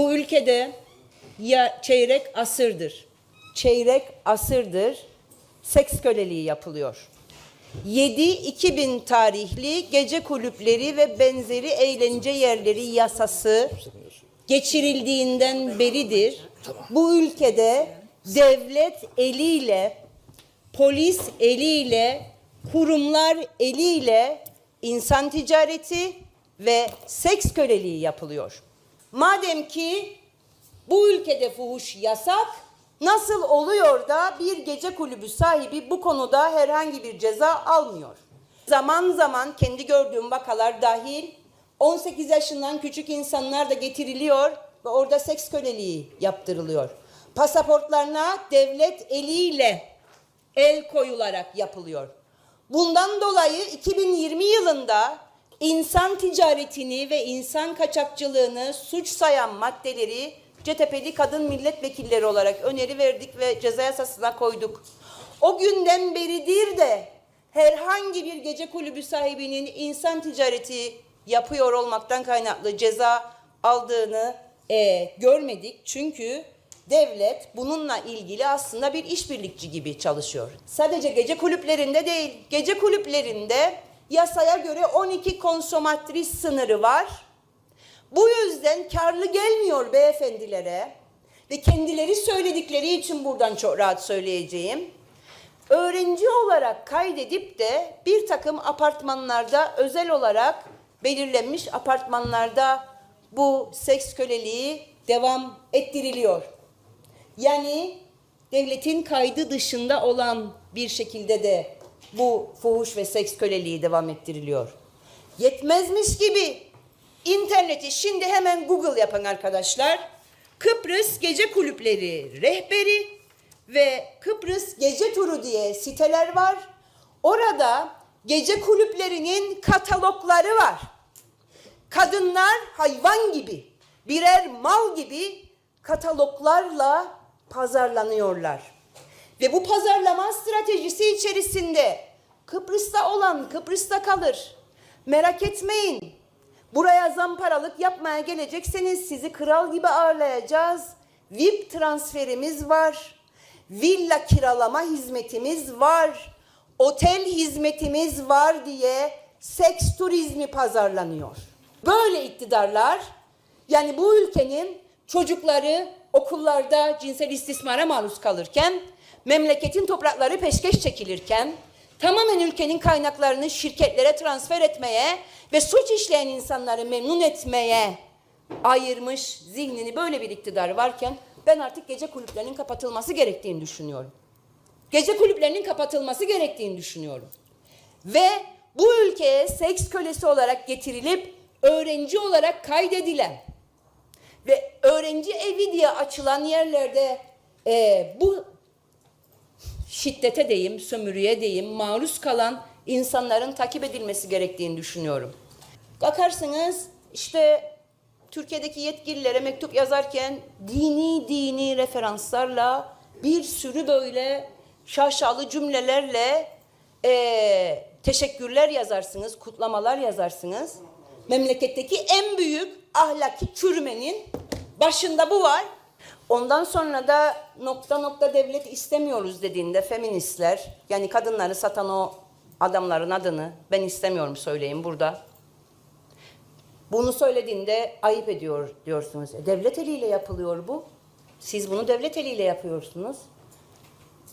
bu ülkede ya çeyrek asırdır, çeyrek asırdır seks köleliği yapılıyor. 7-2000 tarihli gece kulüpleri ve benzeri eğlence yerleri yasası geçirildiğinden beridir bu ülkede devlet eliyle, polis eliyle, kurumlar eliyle insan ticareti ve seks köleliği yapılıyor. Madem ki bu ülkede fuhuş yasak, nasıl oluyor da bir gece kulübü sahibi bu konuda herhangi bir ceza almıyor? Zaman zaman kendi gördüğüm vakalar dahil 18 yaşından küçük insanlar da getiriliyor ve orada seks köleliği yaptırılıyor. Pasaportlarına devlet eliyle el koyularak yapılıyor. Bundan dolayı 2020 yılında insan ticaretini ve insan kaçakçılığını suç sayan maddeleri CTP'li kadın milletvekilleri olarak öneri verdik ve ceza yasasına koyduk. O günden beridir de herhangi bir gece kulübü sahibinin insan ticareti yapıyor olmaktan kaynaklı ceza aldığını e, görmedik. Çünkü devlet bununla ilgili aslında bir işbirlikçi gibi çalışıyor. Sadece gece kulüplerinde değil, gece kulüplerinde yasaya göre 12 konsomatris sınırı var. Bu yüzden karlı gelmiyor beyefendilere ve kendileri söyledikleri için buradan çok rahat söyleyeceğim. Öğrenci olarak kaydedip de bir takım apartmanlarda özel olarak belirlenmiş apartmanlarda bu seks köleliği devam ettiriliyor. Yani devletin kaydı dışında olan bir şekilde de bu fuhuş ve seks köleliği devam ettiriliyor. Yetmezmiş gibi interneti şimdi hemen Google yapın arkadaşlar. Kıbrıs Gece Kulüpleri rehberi ve Kıbrıs Gece Turu diye siteler var. Orada gece kulüplerinin katalogları var. Kadınlar hayvan gibi, birer mal gibi kataloglarla pazarlanıyorlar. Ve bu pazarlama stratejisi içerisinde Kıbrıs'ta olan Kıbrıs'ta kalır. Merak etmeyin. Buraya zamparalık yapmaya gelecekseniz sizi kral gibi ağırlayacağız. VIP transferimiz var. Villa kiralama hizmetimiz var. Otel hizmetimiz var diye seks turizmi pazarlanıyor. Böyle iktidarlar yani bu ülkenin çocukları okullarda cinsel istismara maruz kalırken, memleketin toprakları peşkeş çekilirken, tamamen ülkenin kaynaklarını şirketlere transfer etmeye ve suç işleyen insanları memnun etmeye ayırmış zihnini böyle bir iktidar varken ben artık gece kulüplerinin kapatılması gerektiğini düşünüyorum. Gece kulüplerinin kapatılması gerektiğini düşünüyorum. Ve bu ülkeye seks kölesi olarak getirilip öğrenci olarak kaydedilen ve öğrenci evi diye açılan yerlerde e, bu şiddete deyim, sömürüye deyim, maruz kalan insanların takip edilmesi gerektiğini düşünüyorum. Bakarsınız işte Türkiye'deki yetkililere mektup yazarken dini dini referanslarla bir sürü böyle şaşalı cümlelerle e, teşekkürler yazarsınız, kutlamalar yazarsınız. Memleketteki en büyük ahlaki çürümenin başında bu var. Ondan sonra da nokta nokta devlet istemiyoruz dediğinde feministler yani kadınları satan o adamların adını ben istemiyorum söyleyeyim burada. Bunu söylediğinde ayıp ediyor diyorsunuz. E, devlet eliyle yapılıyor bu. Siz bunu devlet eliyle yapıyorsunuz.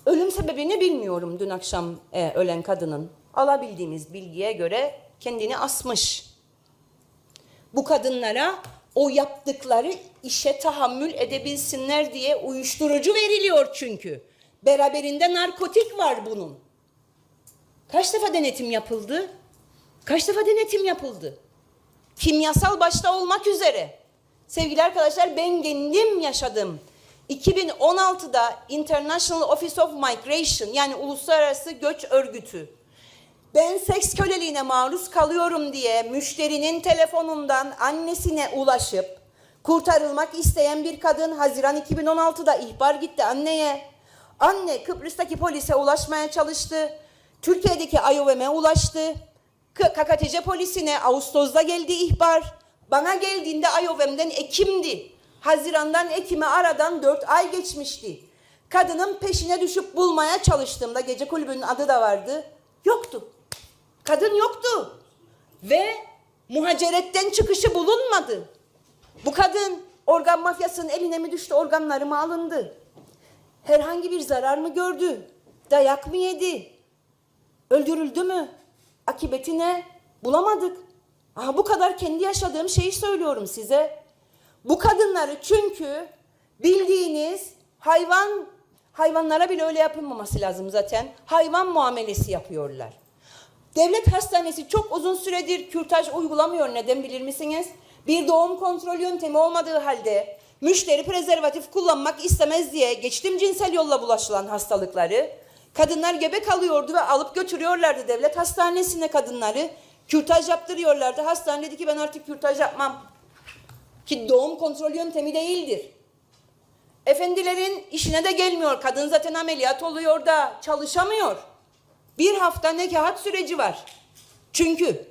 Ölüm sebebini bilmiyorum dün akşam e, ölen kadının. Alabildiğimiz bilgiye göre kendini asmış. Bu kadınlara o yaptıkları işe tahammül edebilsinler diye uyuşturucu veriliyor çünkü. Beraberinde narkotik var bunun. Kaç defa denetim yapıldı? Kaç defa denetim yapıldı? Kimyasal başta olmak üzere. Sevgili arkadaşlar ben kendim yaşadım. 2016'da International Office of Migration yani Uluslararası Göç Örgütü ben seks köleliğine maruz kalıyorum diye müşterinin telefonundan annesine ulaşıp kurtarılmak isteyen bir kadın Haziran 2016'da ihbar gitti anneye. Anne Kıbrıs'taki polise ulaşmaya çalıştı. Türkiye'deki IOM'e ulaştı. KKTC polisine Ağustos'ta geldi ihbar. Bana geldiğinde IOM'den Ekim'di. Haziran'dan Ekim'e aradan dört ay geçmişti. Kadının peşine düşüp bulmaya çalıştığımda gece kulübünün adı da vardı. Yoktu. Kadın yoktu. Ve muhaceretten çıkışı bulunmadı. Bu kadın organ mafyasının eline mi düştü, organları mı alındı? Herhangi bir zarar mı gördü? Dayak mı yedi? Öldürüldü mü? Akıbeti ne? Bulamadık. Aha bu kadar kendi yaşadığım şeyi söylüyorum size. Bu kadınları çünkü bildiğiniz hayvan hayvanlara bile öyle yapılmaması lazım zaten. Hayvan muamelesi yapıyorlar. Devlet hastanesi çok uzun süredir kürtaj uygulamıyor. Neden bilir misiniz? Bir doğum kontrol yöntemi olmadığı halde müşteri prezervatif kullanmak istemez diye geçtim cinsel yolla bulaşılan hastalıkları kadınlar gebe kalıyordu ve alıp götürüyorlardı devlet hastanesine kadınları. Kürtaj yaptırıyorlardı. Hastane dedi ki ben artık kürtaj yapmam. Ki doğum kontrol yöntemi değildir. Efendilerin işine de gelmiyor. Kadın zaten ameliyat oluyor da çalışamıyor. Bir hafta nekahat süreci var. Çünkü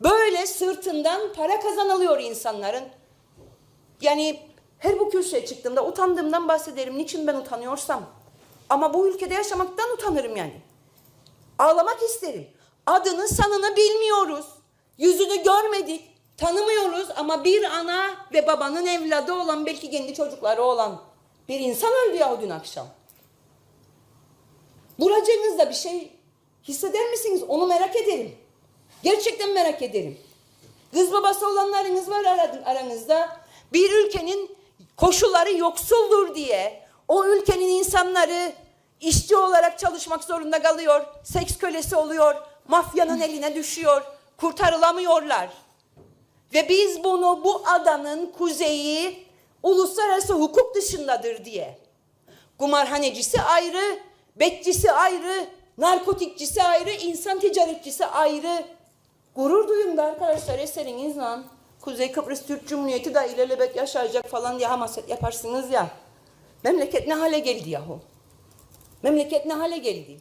böyle sırtından para kazanılıyor insanların. Yani her bu kürsüye çıktığımda utandığımdan bahsederim. Niçin ben utanıyorsam. Ama bu ülkede yaşamaktan utanırım yani. Ağlamak isterim. Adını sanını bilmiyoruz. Yüzünü görmedik. Tanımıyoruz ama bir ana ve babanın evladı olan belki kendi çocukları olan bir insan öldü ya dün akşam. Buracığınızda bir şey hisseder misiniz? Onu merak ederim. Gerçekten merak ederim. Kız babası olanlarınız var ara- aranızda. Bir ülkenin koşulları yoksuldur diye o ülkenin insanları işçi olarak çalışmak zorunda kalıyor. Seks kölesi oluyor. Mafyanın eline düşüyor. Kurtarılamıyorlar. Ve biz bunu bu adanın kuzeyi uluslararası hukuk dışındadır diye. Kumarhanecisi ayrı, bekçisi ayrı, narkotikçisi ayrı, insan ticaretçisi ayrı. Gurur duyun da arkadaşlar eserinizle. Kuzey Kıbrıs Türk Cumhuriyeti da ilelebet yaşayacak falan diye hamaset yaparsınız ya. Memleket ne hale geldi yahu? Memleket ne hale geldi?